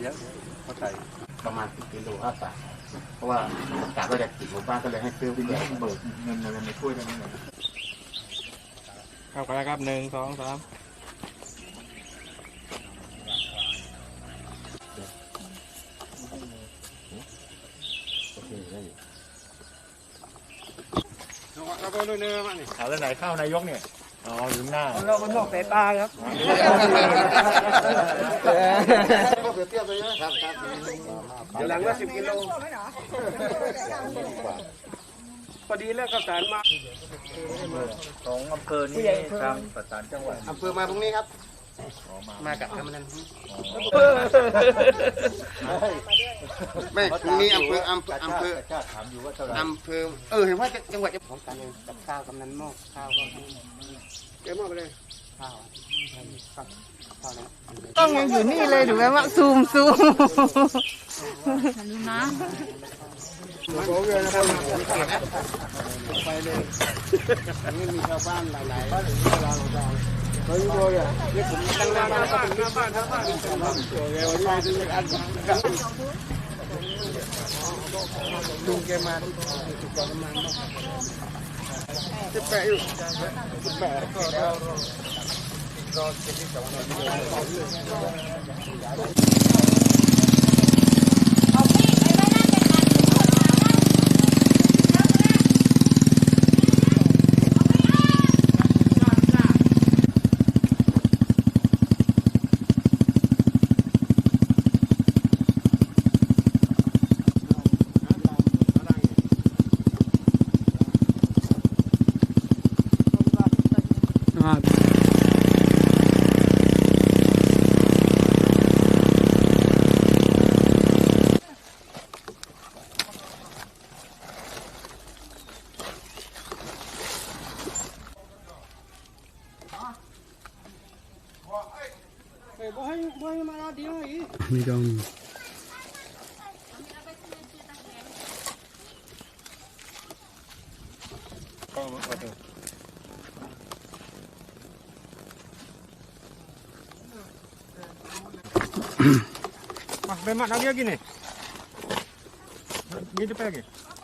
เยอะเข้าใจประมาณสิบกิโลห้าบาทเพราะว่ากะว่าจะติดหมู่บ้านก็เลยให้ซื้อไปเลยเบิกเงินอะไรมาช่วยได้ไหมเนี่ยเข้าไปแล้วครับหนึ่งสองสามโอเคได้อยู่เราไปดูเอาอาแล้วไหนข้าวนายกเนี่ย อ๋ออยู่หน้าเรามันนอกสายตาครับ เปรียบเทียบไปนะครับครับเดี๋ยวหลังว่าสิบกิโลพอดีแล้วก็สารมาของอำเภอนี่ทางประสานจังหวัดอำเภอมาตรงนี้ครับขอมามากับกำนันไม่ตรงนี้อำเภออำเภออำเภอชาติถามอยู่ว่าเท่าไหร่อำเภอเออเห็นว่าจังหวัดจะของกันกับข้าวกำนันหม้อข้าวก็เดี๋ยวมอบไปเลย ข้าวข้าวข้าวนะต้องยังอยู่นี่เลยหรือว่าซูมซูมดูนะไปเลยนี่มีชาวบ้านหลายๆบ้านหรือเวลาเราจะเฮ้ยโวยอะเรียกผมตั้งหน้าบ้านก็เป็นหน้าบ้านหน้าบ้านชาวบ้านโอเควันนี้จะอันลุงแกมาถูกกว่าประมาณสิบแปดอยู่สิบแปดก็ แล้วไม่ต้องมาไ